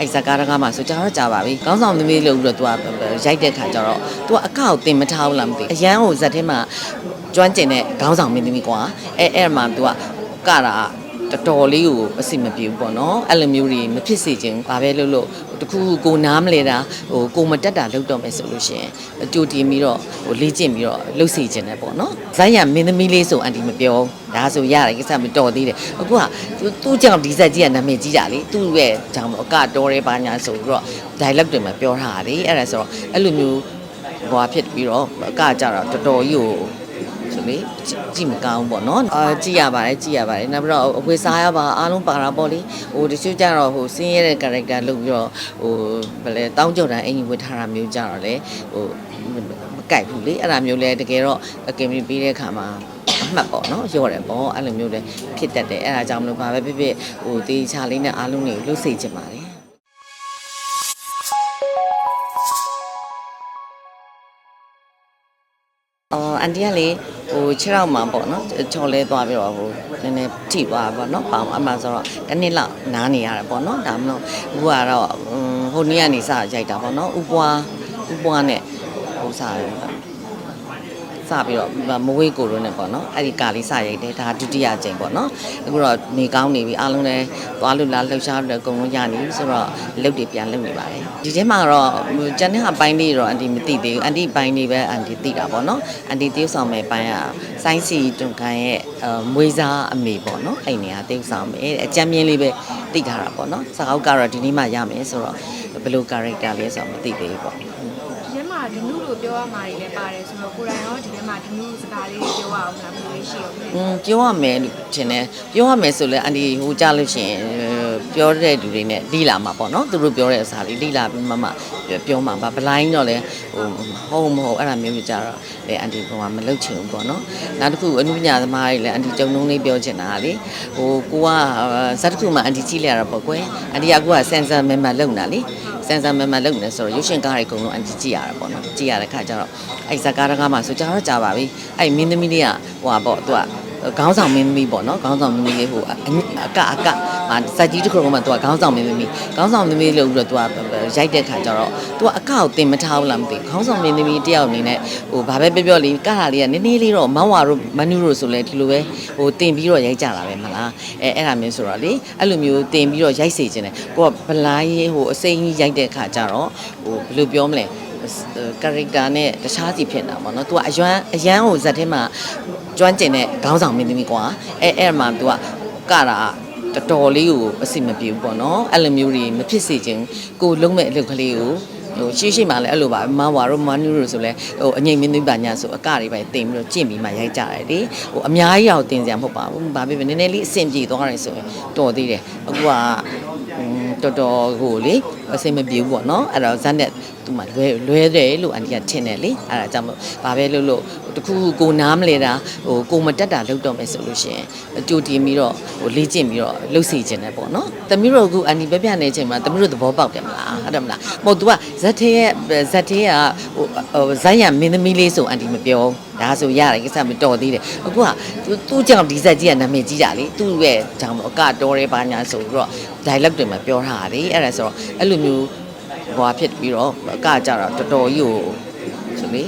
အဲ့ဇကာရကမှဆိုကြာတော့ကြာပါပြီခေါင်းဆောင်သမီးလို့ပြီးတော့သူကရိုက်တဲ့ခါကျတော့သူကအကောက်တင်မထားဘူးလားမသိအရန်ကိုဇက်ထဲမှာကျွမ်းကျင်တဲ့ခေါင်းဆောင်မင်းသမီးကွာအဲ့အဲ့မှာသူကကတာ တော်တော်လေးကိုအဆင်မပြေဘူးပေါ့နော်အဲ့လိုမျိုးတွေမဖြစ်စေချင်ဘူးဘာပဲလို့လို့တခုခုကိုနားမလဲတာဟိုကိုမတက်တာလုပ်တော့မယ်ဆိုလို့ရှိရင်အကြိုတင်ပြီးတော့ဟိုလေ့ကျင့်ပြီးတော့လှုပ်စေချင်တယ်ပေါ့နော်ဇက်ရမင်းသမီးလေးဆိုအန်တီမပြောဘူးဒါဆိုရတယ်ကိစ္စမတော်သေးတယ်အခုကသူသူ့ကြောင့်ဒီဇက်ကြီးကနာမည်ကြီးတာလေသူ့ရဲ့ကြောင့်ပေါ့အကတော်ရဲပါညာဆိုပြီးတော့ dialogue တွေမှာပြောထားတာလေအဲ့ဒါဆိုတော့အဲ့လိုမျိုးဟိုဟာဖြစ်ပြီးတော့အကကြတော့တော်တော်ကြီးကို ဆိုလေကြည့်ကြည့်မကောင်းဘူးပေါ့နော်အာကြည့်ရပါတယ်ကြည့်ရပါတယ်နောက်ပြီးတော့အဝေစားရပါအားလုံးပါတာပေါ့လေဟိုတချို့ကြတော့ဟိုစင်းရဲတဲ့ character လုပ်ပြီးတော့ဟိုဘယ်လဲတောင်းကြတာအင်ကြီးဝတ်ထားတာမျိုးကြတော့လေဟိုမကြိုက်ဘူးလေအဲ့ဒါမျိုးလဲတကယ်တော့အကင်မီပြီးတဲ့ခါမှာအမှတ်ပေါ့နော်ရော့တယ်ပေါ့အဲ့လိုမျိုးလဲဖြစ်တတ်တယ်အဲ့ဒါကြောင့်မလို့ဘာပဲဖြစ်ဖြစ်ဟိုတေချာလေးနဲ့အားလုံးတွေကိုလှုပ်စေချင်ပါတယ်အော်အန်တီကလေ ဟိုခြေထောက်မှာပေါ့နော်ချော်လဲသွားပြီးတော့ဟိုနည်းနည်းထိသွားပါတော့ပေါင်အမှဆိုတော့တစ်နှစ်လောက်နားနေရတယ်ပေါ့နော်ဒါမလို့အခုကတော့ဟိုဟိုနေ့ကနေစရိုက်တာပေါ့နော်ဥပွားဥပွားနဲ့ဟိုစားတယ် စပြီးတော့မဝေးကိုရိုးနဲ့ပေါ့နော်အဲ့ဒီကာလေးစရိုက်တယ်ဒါဒုတိယကြိမ်ပေါ့နော်အခုတော့နေကောင်းနေပြီအားလုံးလည်းသွားလို့လားလှုပ်ရှားလို့လည်းအကုန်လုံးရနေပြီဆိုတော့အလုပ်တွေပြန်လုပ်နေပါတယ်ဒီထဲမှာတော့ကျန်တဲ့အပိုင်းလေးတော့အန်တီမသိသေးဘူးအန်တီပိုင်းလေးပဲအန်တီသိတာပေါ့နော်အန်တီတေးဆောင်မဲ့ပိုင်းကဆိုင်းစီတွန်ကန်ရဲ့မွေးစားအမေပေါ့နော်အဲ့နေရာတေးဆောင်မဲ့အကြမ်းမြင့်လေးပဲသိထားတာပေါ့နော်စကားကတော့ဒီနေ့မှရမယ်ဆိုတော့ဘယ်လို character လဲဆိုတော့မသိသေးဘူးပေါ့ ဒီထဲမှာဒနုလို့ပြောရမှာတွေလည်းပါတယ်ဆိုတော့ကိုယ်တိုင်ရောဒီထဲမှာဒနုစကားလေးတွေပြောရအောင်လားဘယ်လိုရှိရောอืมပြောရမယ်လို့ထင်တယ်ပြောရမယ်ဆိုလဲအန်ဒီဟိုကြားလို့ရှိရင်ပြောတဲ့လူတွေနဲ့လီလာမှာပေါ့နော်သူတို့ပြောတဲ့အစားလေးလီလာပြီးမှမှပြောမှာပါဘလိုင်းတော့လဲဟိုဟုတ်မဟုတ်အဲ့ဒါမျိုးမျိုးကြတော့လေအန်ဒီကမလုတ်ချင်ဘူးပေါ့နော်နောက်တစ်ခုအနုပညာသမားတွေလည်းအန်ဒီကြုံလုံးလေးပြောချင်တာလေဟိုကိုကဇက်တစ်ခုမှအန်ဒီကြည့်လိုက်ရတာပေါ့ကွယ်အန်ဒီကကိုကစင်ဆာမမ်မာလုံတာလေ စင်ဆာမမ်မာလုံနေဆိုတော့ရုပ်ရှင်ကားတွေအကုန်လုံးအန်ဒီကြည့်ရတာပေါ့နော်ကြည့်ရတဲ့ခါကျတော့အဲ့ဇက်ကားတကားမှာဆိုကြတော့ကြာပါပြီအဲ့မင်းသမီးလေးကဟိုပါပေါ့သူက ခေါင်းဆောင်မင်းသမီးပေါ့နော်ခေါင်းဆောင်မင်းသမီးလေးဟိုအကအကအဟာစက်ကြီးတစ်ခုလုံးမှာသူကခေါင်းဆောင်မင်းသမီးခေါင်းဆောင်မင်းသမီးလို့ပြီးတော့သူကရိုက်တဲ့ခါကျတော့သူကအကောက်တင်မထားဘူးလားမသိဘူးခေါင်းဆောင်မင်းသမီးတယောက်အနေနဲ့ဟိုဘာပဲပြောပြောလေးကတာလေးကနည်းနည်းလေးတော့မောင်ဝါတို့မနူတို့ဆိုလဲဒီလိုပဲဟိုတင်ပြီးတော့ရိုက်ကြတာပဲမလားအဲအဲ့ဒါမျိုးဆိုတော့လေအဲ့လိုမျိုးတင်ပြီးတော့ရိုက်စေခြင်းတယ်ကိုကဗလာရေးဟိုအစိမ်းကြီးရိုက်တဲ့ခါကျတော့ဟိုဘယ်လိုပြောမလဲ character နဲ့တခြားစီဖြစ်နေတာပေါ့နော်။ तू ကအယွမ်းအယမ်းကိုဇက်ထဲမှာကျွမ်းကျင်တဲ့ခေါင်းဆောင်မင်းသမီးကွာ။အဲအဲ့မှာ तू ကကတာတော်တော်လေးကိုအဆင်မပြေဘူးပေါ့နော်။အဲ့လိုမျိုးတွေမဖြစ်စေချင်ကိုလုံးမဲ့အလုပ်ကလေးကိုဟိုရှိရှိမှလည်းအဲ့လိုပါမဝါရောမနူရောဆိုလဲဟိုအငိမ့်မင်းသမီးပါညာဆိုအကတွေပဲတင်ပြီးတော့ကြင့်ပြီးမှရိုက်ကြတယ်လေဟိုအများကြီးအောင်တင်စရာမဟုတ်ပါဘူးဘာဖြစ်ဖြစ်နည်းနည်းလေးအဆင်ပြေသွားတယ်ဆိုရင်တော်သေးတယ်အခုက တော်တော်ဟိုလေအဆင်မပြေဘူးပေါ့နော်အဲ့တော့ဇက်နဲ့သူမှလွဲလွဲတယ်လို့အန်တီကထင်တယ်လေအဲ့ဒါကြောင့်မို့ဘာပဲလို့လို့တခုခုကိုနားမလဲတာဟိုကိုမတက်တာလုပ်တော့မယ်ဆိုလို့ရှိရင်အကြိုတင်ပြီးတော့ဟိုလေ့ကျင့်ပြီးတော့လှုပ်စီခြင်းတယ်ပေါ့နော်တမီးတို့ကအန်တီပြပြနေချိန်မှာတမီးတို့သဘောပေါက်တယ်မလားဟုတ်တယ်မလားမဟုတ် तू ကဇက်သေးရဲ့ဇက်သေးကဟိုဟိုဇက်ရမင်းသမီးလေးဆိုအန်တီမပြောဒါဆိုရတယ်ကိစ္စမတော်သေးတယ်အခုကသူသူ့ကြောင့်ဒီဇက်ကြီးကနာမည်ကြီးတာလေသူ့ရဲ့ကြောင့်မို့အကတော်ရဲပါညာဆိုပြီးတော့ dialogue တွေမှာပြောထားတာလေအဲ့ဒါဆိုတော့အဲ့လိုမျိုးဟိုဟာဖြစ်ပြီးတော့အကကြတော့တော်တော်ကြီးကိုဆို လေ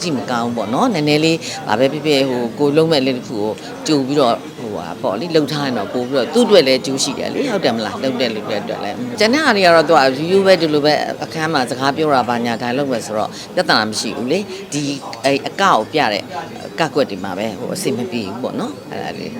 ကြည့်မကောင်းဘူးပေါ့နော်နည်းနည်းလေးဗာပဲဖြစ်ဖြစ်ဟိုကိုလုံးမဲ့လေးတစ်ခုကိုကြိုပြီးတော့ဟိုဟာပေါ့လေလှုပ်ထားရင်တော့ပို့ပြီးတော့သူ့အတွက်လည်းကျူးရှိတယ်လေဟုတ်တယ်မလားလှုပ်တဲ့လူတွေအတွက်လည်းကျန်တဲ့ဟာတွေကတော့သူကရိုးရိုးပဲဒီလိုပဲအခန်းမှာစကားပြောတာပါညာ dialogue ပဲဆိုတော့ပြဿနာမရှိဘူးလေဒီအဲအကကိုပြတဲ့ကကွက်တွေမှာပဲဟိုအဆင်မပြေဘူးပေါ့နော်အဲ့ဒါလေး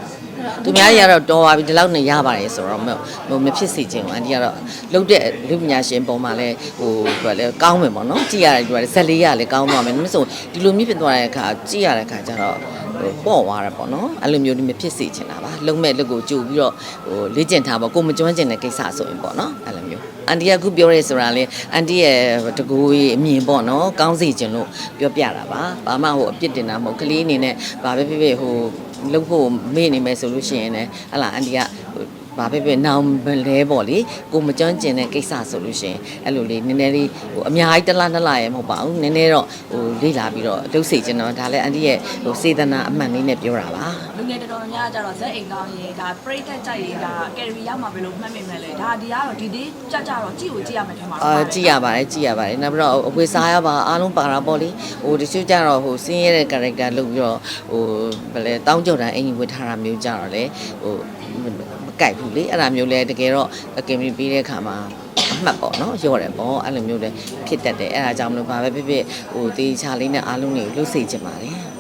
သူများကြီးကတော့တော်ပါပြီဒီလောက်နဲ့ရပါတယ်ဆိုတော့မဟိုမဖြစ်စေချင်ဘူးအန်တီကတော့လှုပ်တဲ့လူပညာရှင်ပုံမှာလဲဟိုဘယ်လဲကောင်းမယ်ပေါ့နော်ကြည့်ရတယ်ဒီကဇက်လေးရလဲကောင်းသွားမယ်မဆိုဒီလိုမျိုးဖြစ်သွားတဲ့အခါကြည့်ရတဲ့အခါကျတော့ဟိုပေါ့သွားတယ်ပေါ့နော်အဲ့လိုမျိုးဒီမဖြစ်စေချင်တာပါ လုံမဲ့လူကိုကြိုပြီးတော့ဟိုလေ့ကျင့်ထားပေါ့ကိုမကျွမ်းကျင်တဲ့ကိစ္စဆိုရင်ပေါ့နော်အဲ့လိုမျိုးအန်တီကခုပြောရဲဆိုတာလေအန်တီရဲ့တကူကြီးအမြင်ပေါ့နော်ကောင်းစေချင်လို့ပြောပြတာပါဘာမှဟိုအပြစ်တင်တာမဟုတ်ကလေးအနေနဲ့ဘာပဲဖြစ်ဖြစ်ဟိုလုပ်ဖို့မေ့နေမယ်ဆိုလို့ရှိရင်လည်းဟလာအန်တီကဟိုဘာပဲပဲနောင်မလဲပေါ့လေကိုမကျွမ်းကျင်တဲ့ကိစ္စဆိုလို့ရှိရင်အဲ့လိုလေးနည်းနည်းလေးဟိုအများကြီးတစ်လားနှစ်လားရမဟုတ်ပါဘူးနည်းနည်းတော့ဟိုလေ့လာပြီးတော့လှုပ်စေချင်တော့ဒါလည်းအန်တီရဲ့ဟိုစေတနာအမှန်လေးနဲ့ပြောတာပါလူ ငယ်တော်တော်များများကြတော့ဇက်အိမ်ကောင်းရင်ဒါပရိသတ်ကြိုက်ရင်ဒါကယ်ရီရောက်မှာပဲလို့မှတ်မိမယ်လေဒါဒီကတော့ဒီဒီကြကြတော့ကြည့်ကိုကြည့်ရမယ်ထင်ပါအာကြည့်ရပါတယ်ကြည့်ရပါတယ်နောက်ပြီးတော့အဝေစားရပါအားလုံးပါတာပေါ့လေဟိုတချို့ကြတော့ဟိုစင်းရဲတဲ့ character လုပ်ပြီးတော့ဟိုဘယ်လဲတောင်းကြတာအင်ကြီးဝတ်ထားတာမျိုးကြတော့လေဟိုမကြိုက်ဘူးလေအဲ့ဒါမျိုးလဲတကယ်တော့အကင်မီပြီးတဲ့ခါမှာအမှတ်ပေါ့နော်ရော့တယ်ပေါ့အဲ့လိုမျိုးလဲဖြစ်တတ်တယ်အဲ့ဒါကြောင့်မလို့ဘာပဲဖြစ်ဖြစ်ဟိုတေးချလေးနဲ့အားလုံးတွေကိုလှုပ်စေချင်ပါတယ်